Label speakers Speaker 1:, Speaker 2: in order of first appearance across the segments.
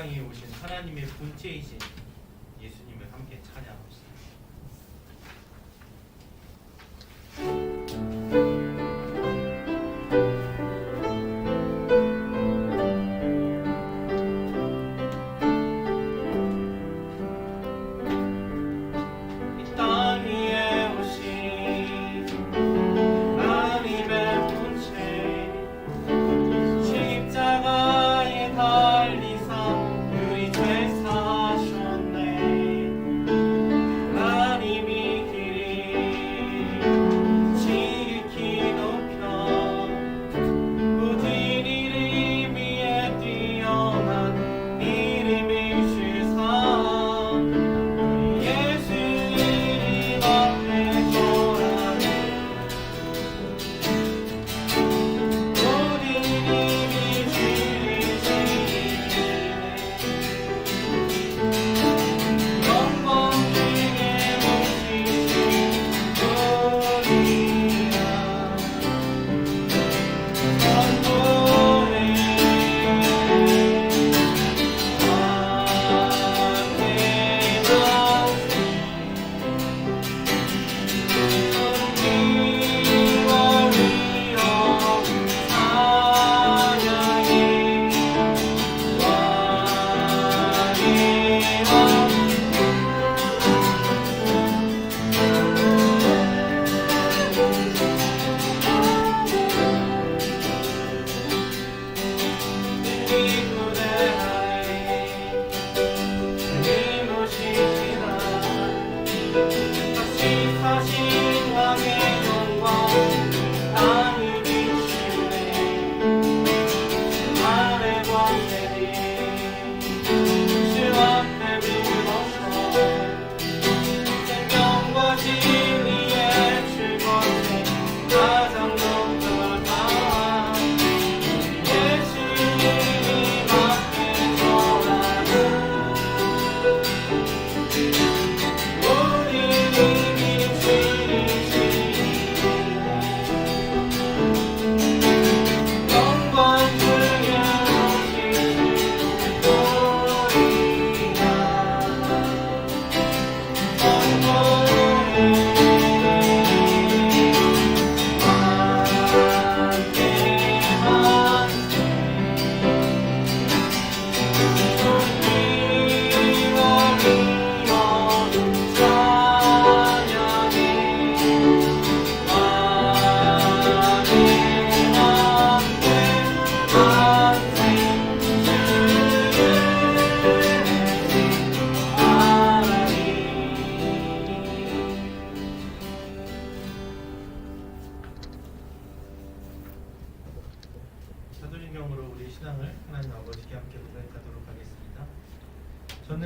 Speaker 1: 땅에 오신 하나님의 본체이신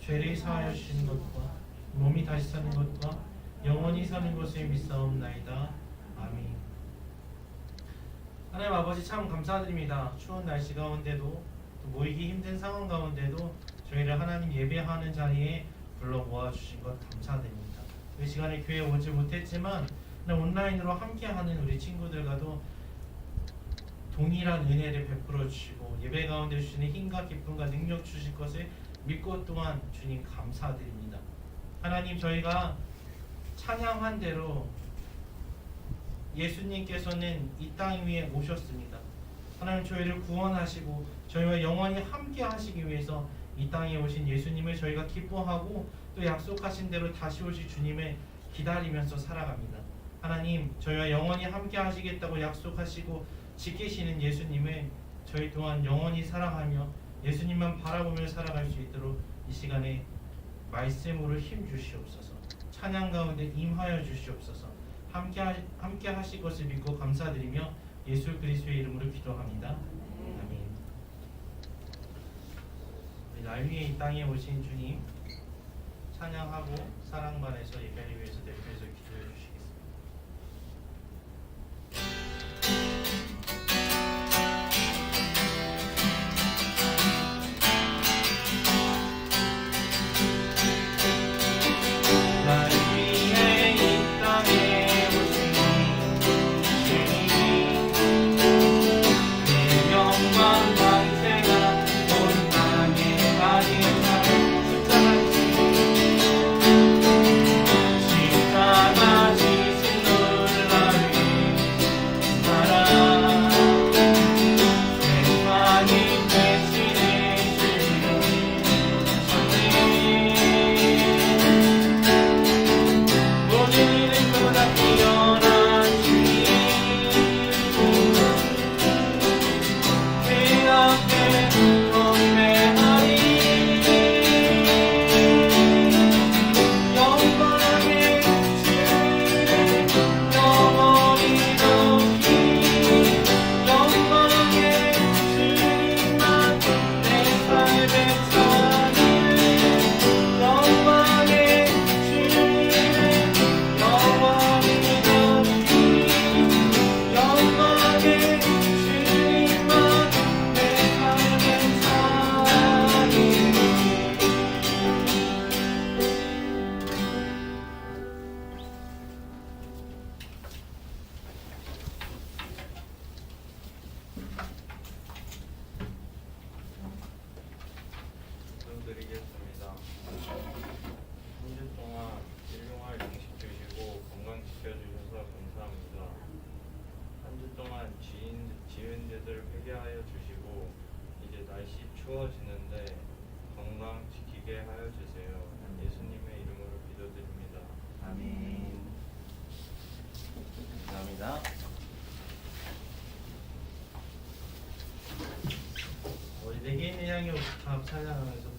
Speaker 1: 죄를 사하여 주시는 것과 몸이 다시 사는 것과 영원히 사는 것을 믿사옵나이다. 아멘. 하나님 아버지 참 감사드립니다. 추운 날씨 가운데도 또 모이기 힘든 상황 가운데도 저희를 하나님 예배하는 자리에 불러 모아 주신 것 감사드립니다. 그 시간에 교회에 오지 못했지만 온라인으로 함께하는 우리 친구들과도 동일한 은혜를 베풀어 주시고 예배 가운데 주시는 힘과 기쁨과 능력 주실 것을 믿고 또한 주님 감사드립니다. 하나님 저희가 찬양한 대로 예수님께서는 이 땅 위에 오셨습니다. 하나님 저희를 구원하시고 저희와 영원히 함께 하시기 위해서 이 땅에 오신 예수님을 저희가 기뻐하고 또 약속하신 대로 다시 오실 주님을 기다리면서 살아갑니다. 하나님 저희와 영원히 함께 하시겠다고 약속하시고 지키시는 예수님을 저희 또한 영원히 사랑하며 예수님만 바라보며 살아갈 수 있도록 이 시간에 말씀으로 힘 주시옵소서. 찬양 가운데 임하여 주시옵소서. 함께 하, 함께 하실 것을 믿고 감사드리며 예수 그리스도의 이름으로 기도합니다. 아멘. 우리 날 위해 이 땅에 오신 주님 찬양하고 사랑 반에서 예배를 위해서 대표해서 기도해 주시겠
Speaker 2: 드리겠습니다. 한주 동안 일용할 양식 주시고 건강 지켜주셔서 감사합니다. 한 주 동안 지은, 지은 죄들 회개하여 주시고 이제 날씨 추워지는데 건강 지키게 하여 주세요. 예수님의 이름으로 기도드립니다.
Speaker 3: 아멘. 감사합니다.
Speaker 1: 우리 내게 있는 향이 옥탑 찬양하면서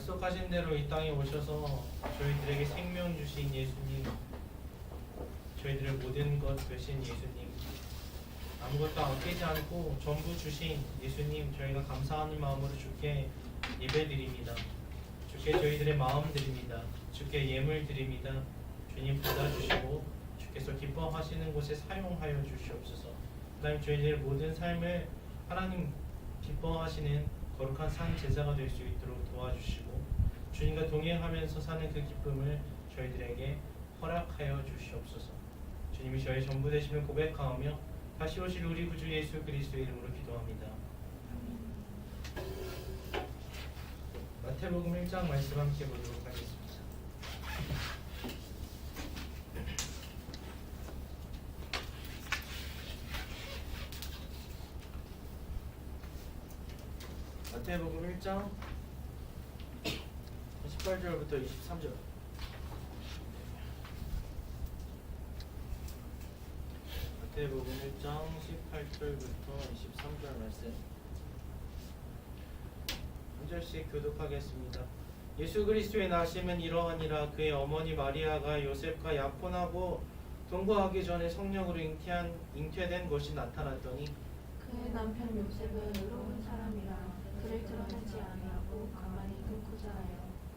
Speaker 1: 약속하신 대로 이 땅에 오셔서 저희들에게 생명 주신 예수님, 저희들의 모든 것 되신 예수님, 아무것도 아끼지 않고 전부 주신 예수님, 저희가 감사하는 마음으로 주께 예배드립니다. 주께 저희들의 마음 드립니다. 주께 예물 드립니다. 주님 받아주시고 주께서 기뻐하시는 곳에 사용하여 주시옵소서. 하나님 저희들의 모든 삶을 하나님 기뻐하시는 거룩한 산 제자가 될 수 있도록 도와주시고 주님과 동행하면서 사는 그 기쁨을 저희들에게 허락하여 주시옵소서. 주님이 저희 전부 되심을 고백하며 다시 오실 우리 구주 예수 그리스도의 이름으로 기도합니다. 마태복음 1장 말씀 함께 보도록 하겠습니다. 마태복음 1장 18절부터 23절. 마태복음 1장 18절부터 23절 말씀. 한 절씩 교독하겠습니다. 예수 그리스도의 나심은 이러하니라 그의 어머니 마리아가 요셉과 약혼하고 동거하기 전에 성령으로 잉태한 잉태된 것이 나타났더니
Speaker 3: 그의 남편 요셉은 의로운 사람이라 그를 드러내지 아니하고 가만히 끊고자 하여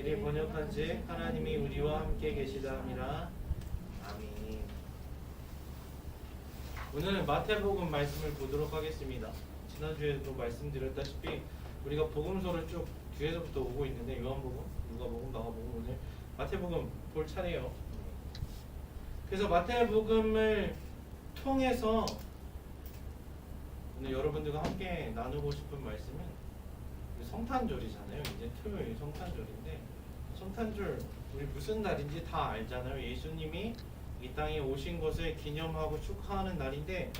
Speaker 1: 이를 번역한즉 하나님이 우리와 함께 계시다 함이라. 아멘. 오늘은 마태복음 말씀을 보도록 하겠습니다. 지난주에도 말씀드렸다시피 우리가 복음서를 쭉 뒤에서부터 오고 있는데 요한복음, 누가복음, 마가복음 오늘 마태복음 볼 차례예요. 그래서 마태복음을 통해서 오늘 여러분들과 함께 나누고 싶은 말씀은 그 성탄절이잖아요. 이제 토요일 성탄절인데 성탄절 우리 무슨 날인지 다 알잖아요. 예수님이 이 땅에 오신 것을 기념하고 축하하는 날인데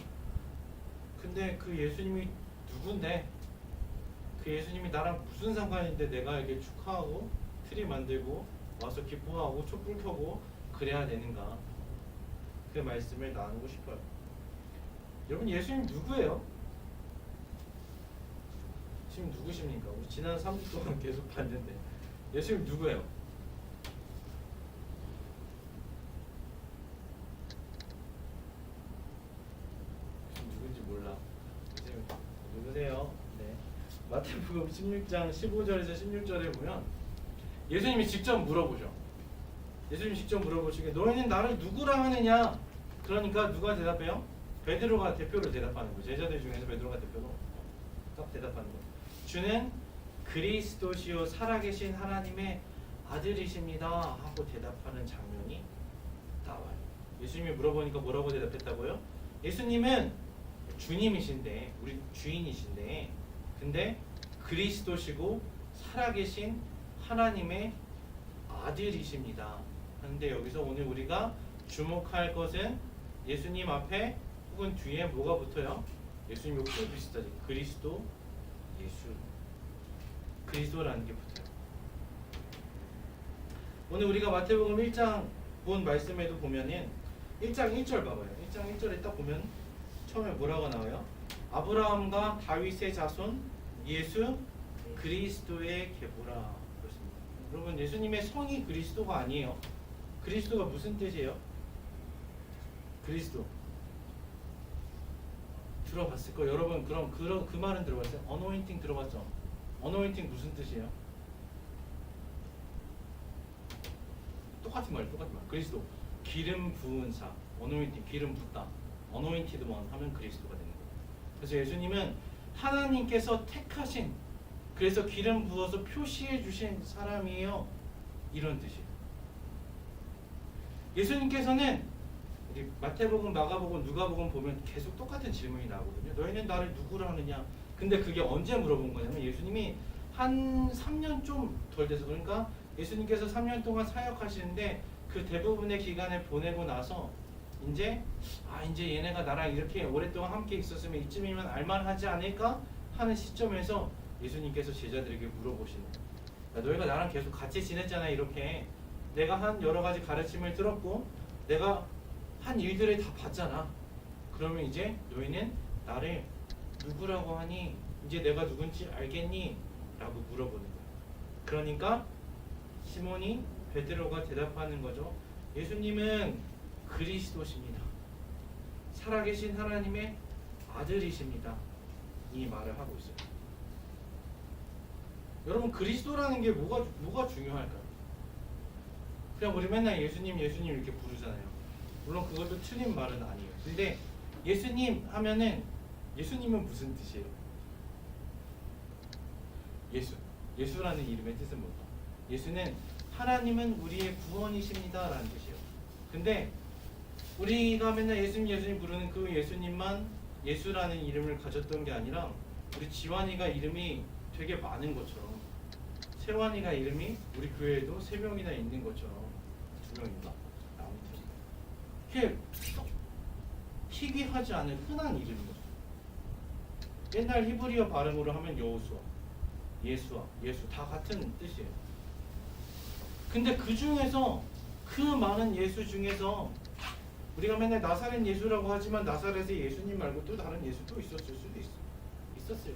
Speaker 1: 근데 그 예수님이 누군데 그 예수님이 나랑 무슨 상관인데 내가 이렇게 축하하고 트리 만들고 와서 기뻐하고 촛불 켜고 그래야 되는가 그 말씀을 나누고 싶어요. 여러분 예수님 누구예요? 지금 누구십니까? 우리 지난 3주 동안 계속 봤는데 예수님 누구예요? 누군지 몰라. 예수님 누구세요? 네. 마태복음 16장 15절에서 16절에 보면 예수님이 직접 물어보죠. 예수님 직접 물어보시게 너희는 나를 누구라 하느냐? 그러니까 누가 대답해요? 베드로가 대표로 대답하는 거예요. 제자들 중에서 베드로가 대표로 딱 대답하는 거예요. 주는 그리스도시요 살아계신 하나님의 아들이십니다 하고 대답하는 장면이 나와요. 예수님이 물어보니까 뭐라고 대답했다고요? 예수님은 주님이신데 우리 주인이신데 근데 그리스도시고 살아계신 하나님의 아들이십니다. 그런데 여기서 오늘 우리가 주목할 것은 예수님 앞에 혹은 뒤에 뭐가 붙어요? 예수님 또 비슷하지. 그리스도 예수. 그리스도라는 게 붙어요. 오늘 우리가 마태복음 1장 본 말씀에도 보면은 1장 1절 봐봐요. 1장 1절에 딱 보면 처음에 뭐라고 나와요? 아브라함과 다윗의 자손 예수 그리스도의 계보라 그렇습니다. 여러분 예수님의 성이 그리스도가 아니에요. 그리스도가 무슨 뜻이에요? 그리스도 들어봤을 거 여러분 그럼 그, 그 말은 들어봤어요? 어노인팅 들어봤죠? 어노인팅 무슨 뜻이에요? 똑같은 말 똑같은 말 그리스도 기름 부은 사 어노인팅 기름 붓다 어노인티드 원 하면 그리스도가 되는 거예요 그래서 예수님은 하나님께서 택하신 그래서 기름 부어서 표시해 주신 사람이에요 이런 뜻이에요 예수님께서는 마태복음, 마가복음, 누가복음 보면 계속 똑같은 질문이 나오거든요. 너희는 나를 누구로 하느냐? 근데 그게 언제 물어본 거냐면 예수님이 한 3년 좀 덜 돼서 그러니까 예수님께서 3년 동안 사역하시는데 그 대부분의 기간을 보내고 나서 이제 아 이제 얘네가 나랑 이렇게 오랫동안 함께 있었으면 이쯤이면 알만하지 않을까 하는 시점에서 예수님께서 제자들에게 물어보시는 거예요. 야, 너희가 나랑 계속 같이 지냈잖아 이렇게 내가 한 여러 가지 가르침을 들었고 내가 한 일들을 다 봤잖아. 그러면 이제 너희는 나를 누구라고 하니 이제 내가 누군지 알겠니? 라고 물어보는 거예요. 그러니까 시몬이 베드로가 대답하는 거죠. 예수님은 그리스도십니다. 살아계신 하나님의 아들이십니다. 이 말을 하고 있어요. 여러분 그리스도라는 게 뭐가 뭐가 중요할까요? 그냥 우리 맨날 예수님 예수님 이렇게 부르잖아요. 물론 그것도 틀린 말은 아니에요. 근데 예수님 하면은 예수님은 무슨 뜻이에요? 예수. 예수라는 이름의 뜻은 뭘까? 예수는 하나님은 우리의 구원이십니다라는 뜻이에요. 근데 우리가 맨날 예수님 예수님 부르는 그 예수님만 예수라는 이름을 가졌던 게 아니라 우리 지환이가 이름이 되게 많은 것처럼 세환이가 이름이 우리 교회에도 세 명이나 있는 것처럼 두 명인가? 아무튼 이게 희귀하지 않은 흔한 이름인 거죠. 옛날 히브리어 발음으로 하면 여호수아, 예수아, 예수 다 같은 뜻이에요. 근데 그 중에서 그 많은 예수 중에서 우리가 맨날 나사렛 예수라고 하지만 나사렛에 예수님 말고 또 다른 예수도 있었을 수도 있어. 있었어요.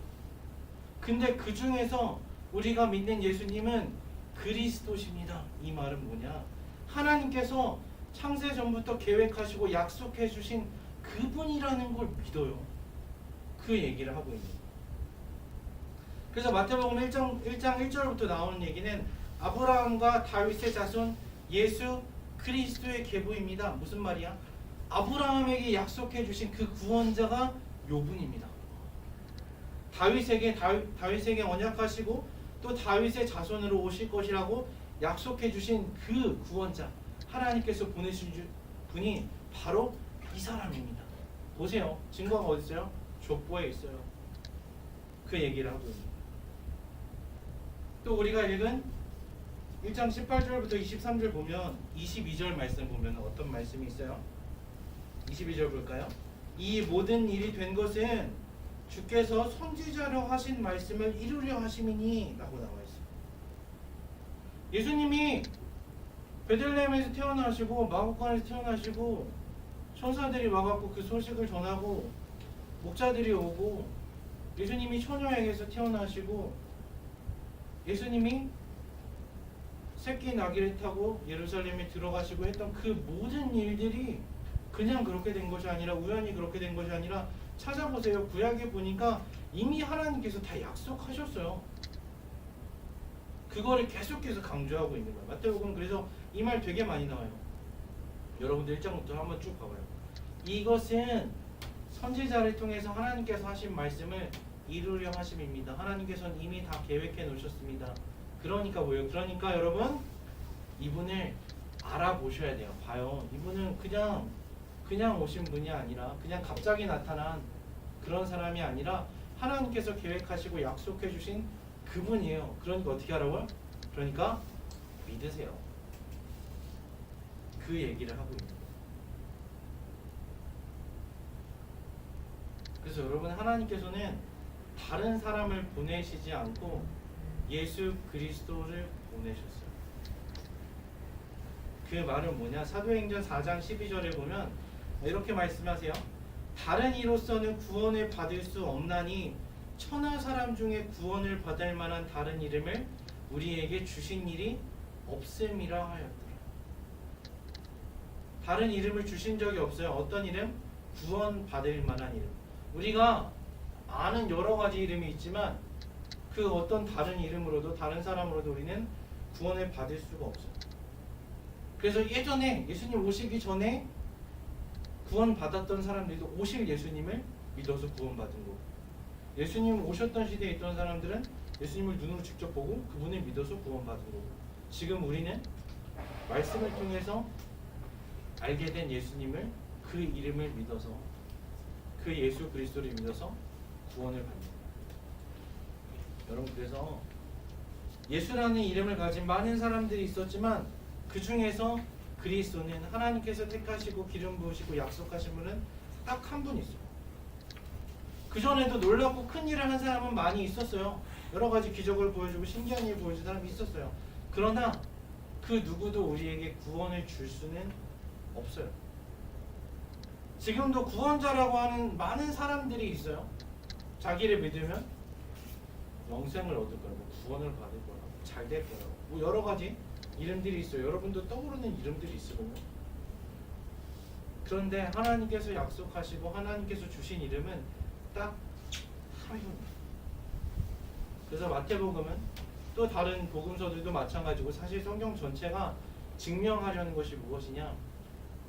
Speaker 1: 근데 그 중에서 우리가 믿는 예수님은 그리스도십니다. 이 말은 뭐냐? 하나님께서 창세 전부터 계획하시고 약속해 주신 그분이라는 걸 믿어요. 그 얘기를 하고 있는. 그래서 마태복음 1장 1장 1절부터 나오는 얘기는 아브라함과 다윗의 자손 예수 그리스도의 계보입니다. 무슨 말이야? 아브라함에게 약속해 주신 그 구원자가 요분입니다. 다윗에게 다윗, 다윗에게 언약하시고 또 다윗의 자손으로 오실 것이라고 약속해 주신 그 구원자 하나님께서 보내신 주- 분이 바로 이 사람입니다. 보세요. 증거가 어디 있어요? 족보에 있어요. 그 얘기를 하고 거예요. 또 우리가 읽은 1장 18절부터 23절 보면 22절 말씀 보면 어떤 말씀이 있어요? 22절 볼까요? 이 모든 일이 된 것은 주께서 선지자로 하신 말씀을 이루려 하심이니 라고 나와 있어요. 예수님이 베들레헴에서 태어나시고 마구간에서 태어나시고 천사들이 와갖고 그 소식을 전하고 목자들이 오고 예수님이 처녀에게서 태어나시고 예수님이 새끼 나귀를 타고 예루살렘에 들어가시고 했던 그 모든 일들이 그냥 그렇게 된 것이 아니라 우연히 그렇게 된 것이 아니라 찾아보세요. 구약에 보니까 이미 하나님께서 다 약속하셨어요. 그거를 계속해서 강조하고 있는 거예요. 마태복음 그래서 이 말 되게 많이 나와요. 여러분들 1장부터 한번 쭉 봐봐요. 이것은 선지자를 통해서 하나님께서 하신 말씀을 이루려 하심입니다. 하나님께서는 이미 다 계획해 놓으셨습니다. 그러니까 뭐예요? 그러니까 여러분 이분을 알아보셔야 돼요. 봐요. 이분은 그냥 그냥 오신 분이 아니라 그냥 갑자기 나타난 그런 사람이 아니라 하나님께서 계획하시고 약속해 주신 그분이에요. 그러니까 어떻게 하라고요? 그러니까 믿으세요. 그 얘기를 하고 있는. 그래서 여러분 하나님께서는 다른 사람을 보내시지 않고 예수 그리스도를 보내셨어요. 그 말은 뭐냐? 사도행전 4장 12절에 보면 이렇게 말씀하세요. 다른 이로서는 구원을 받을 수 없나니 천하 사람 중에 구원을 받을 만한 다른 이름을 우리에게 주신 일이 없음이라 하였더라. 다른 이름을 주신 적이 없어요. 어떤 이름? 구원 받을 만한 이름. 우리가 아는 여러 가지 이름이 있지만 그 어떤 다른 이름으로도 다른 사람으로도 우리는 구원을 받을 수가 없어요. 그래서 예전에 예수님 오시기 전에 구원 받았던 사람들도 오실 예수님을 믿어서 구원 받은 거고 예수님 오셨던 시대에 있던 사람들은 예수님을 눈으로 직접 보고 그분을 믿어서 구원 받은 거고 지금 우리는 말씀을 통해서 알게 된 예수님을 그 이름을 믿어서 그 예수 그리스도를 믿어서 구원을 받는 거예요. 여러분 그래서 예수라는 이름을 가진 많은 사람들이 있었지만 그 중에서 그리스도는 하나님께서 택하시고 기름 부으시고 약속하신 분은 딱 한 분 있어요. 그 전에도 놀랍고 큰 일을 한 사람은 많이 있었어요. 여러 가지 기적을 보여주고 신기한 일 보여준 사람이 있었어요. 그러나 그 누구도 우리에게 구원을 줄 수는 없어요. 지금도 구원자라고 하는 많은 사람들이 있어요. 자기를 믿으면 영생을 얻을 거라고 구원을 받을 거라고 잘될 거라고 뭐 여러 가지 이름들이 있어요. 여러분도 떠오르는 이름들이 있을 거예요. 그런데 하나님께서 약속하시고 하나님께서 주신 이름은 딱한 분. 그래서 마태복음은 또 다른 복음서들도 마찬가지고 사실 성경 전체가 증명하려는 것이 무엇이냐?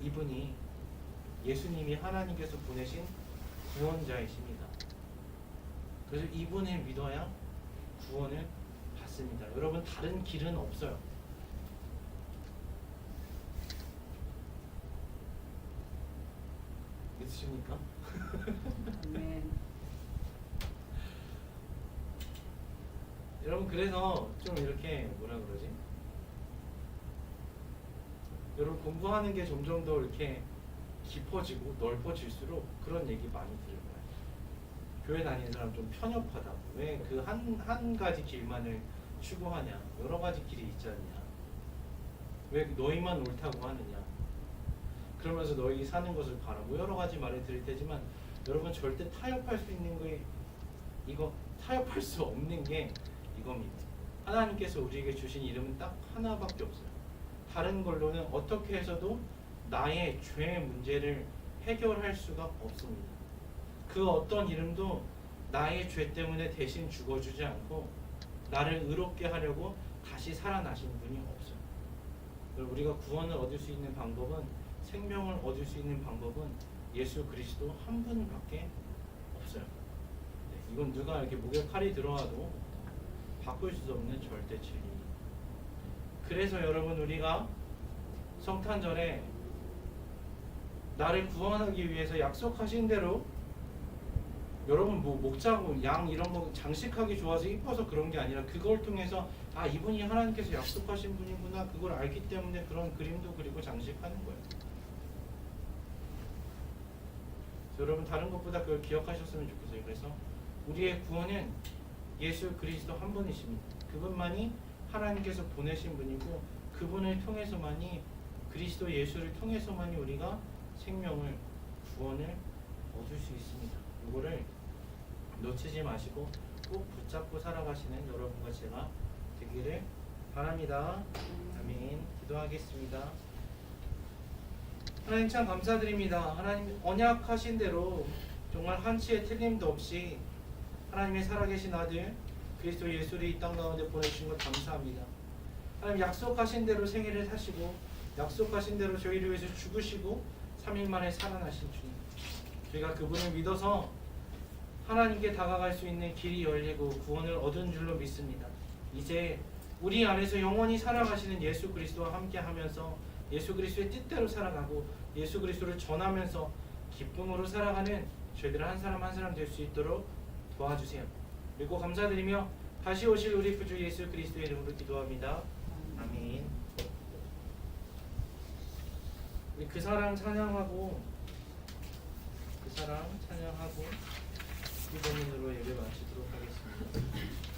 Speaker 1: 이분이 예수님이 하나님께서 보내신 구원자이십니다. 그래서 이분을 믿어야 구원을 받습니다. 여러분 다른 길은 없어요. 믿으십니까? 여러분 그래서 좀 이렇게 뭐라 그러지? 여러분 공부하는 게 점점 더 이렇게 깊어지고 넓어질수록 그런 얘기 많이 거예요. 교회 다니는 사람 좀 편협하다고. 왜그 한 한 가지 길만을 추구하냐? 여러 가지 길이 있지 않냐? 왜 너희만 옳다고 하느냐? 그러면서 너희 사는 것을 바라고 여러 가지 말을 들을 테지만 여러분 절대 타협할 수 있는 게 이거 타협할 수 없는 게 이겁니다. 하나님께서 우리에게 주신 이름은 딱 하나밖에 없어요. 다른 걸로는 어떻게 해서도 나의 죄의 문제를 해결할 수가 없습니다. 그 어떤 이름도 나의 죄 때문에 대신 죽어주지 않고 나를 의롭게 하려고 다시 살아나신 분이 없어요. 우리가 구원을 얻을 수 있는 방법은 생명을 얻을 수 있는 방법은 예수 그리스도 한 분밖에 없어요. 네, 이건 누가 이렇게 목에 칼이 들어와도 바꿀 수 없는 절대 진리. 그래서 여러분 우리가 성탄절에 나를 구원하기 위해서 약속하신 대로 여러분 뭐 목자고 양 이런 거 장식하기 좋아서 이뻐서 그런 게 아니라 그걸 통해서 아 이분이 하나님께서 약속하신 분이구나 그걸 알기 때문에 그런 그림도 그리고 장식하는 거예요. 여러분 다른 것보다 그걸 기억하셨으면 좋겠어요. 그래서 우리의 구원은 예수 그리스도 한 분이십니다. 그분만이 하나님께서 보내신 분이고 그분을 통해서만이 그리스도 예수를 통해서만이 우리가 생명을 구원을 얻을 수 있습니다. 이거를 놓치지 마시고 꼭 붙잡고 살아가시는 여러분과 제가 되기를 바랍니다. 아멘. 기도하겠습니다. 하나님 참 감사드립니다. 하나님 언약하신 대로 정말 한치의 틀림도 없이 하나님의 살아계신 아들 그리스도 예수를 이 땅 가운데 보내주신 것 감사합니다. 하나님 약속하신 대로 생애를 사시고 약속하신 대로 저희를 위해서 죽으시고 3일 만에 살아나신 주님. 저희가 그분을 믿어서 하나님께 다가갈 수 있는 길이 열리고 구원을 얻은 줄로 믿습니다. 이제 우리 안에서 영원히 살아가시는 예수 그리스도와 함께 하면서 예수 그리스도의 뜻대로 살아가고 예수 그리스도를 전하면서 기쁨으로 살아가는 저희들 한 사람 한 사람 될 수 있도록 도와주세요. 그리고 감사드리며 다시 오실 우리 구주 예수 그리스도의 이름으로 기도합니다. 아멘. 우리 그 사랑 찬양하고 그 사랑 찬양하고 기도문으로 예배 마치도록 하겠습니다.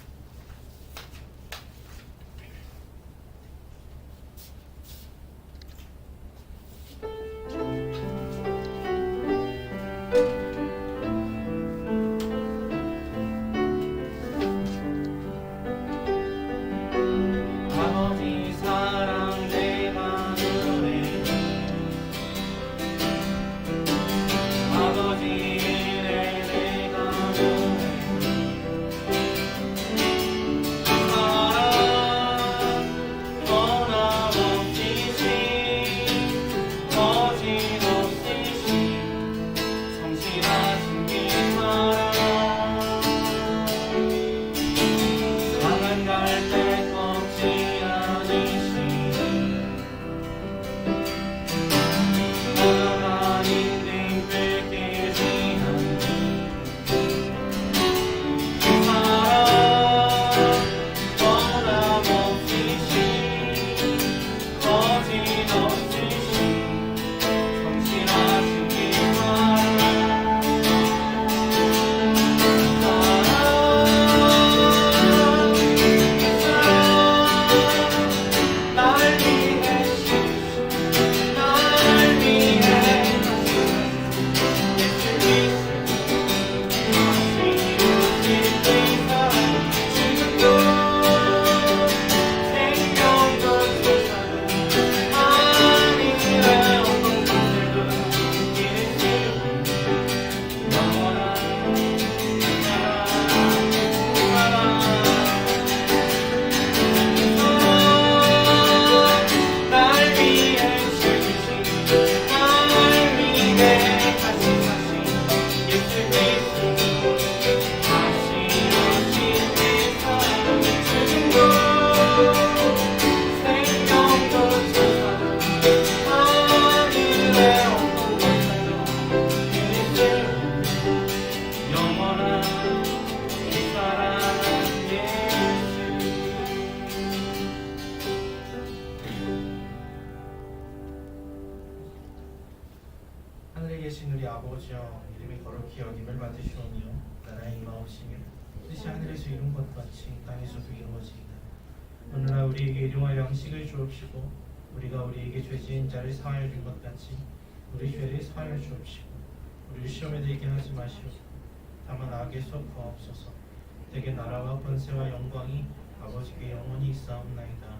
Speaker 1: 우리에게 일용할 양식을 주옵시고 우리가 우리에게 죄지은 자를 사하여 준 것 같이 우리 죄를 사하여 주옵시고 우리를 시험에 들게 하지 마시옵고 다만 악에서 구하옵소서. 대개 나라와 권세와 영광이 아버지께 영원히 있사옵나이다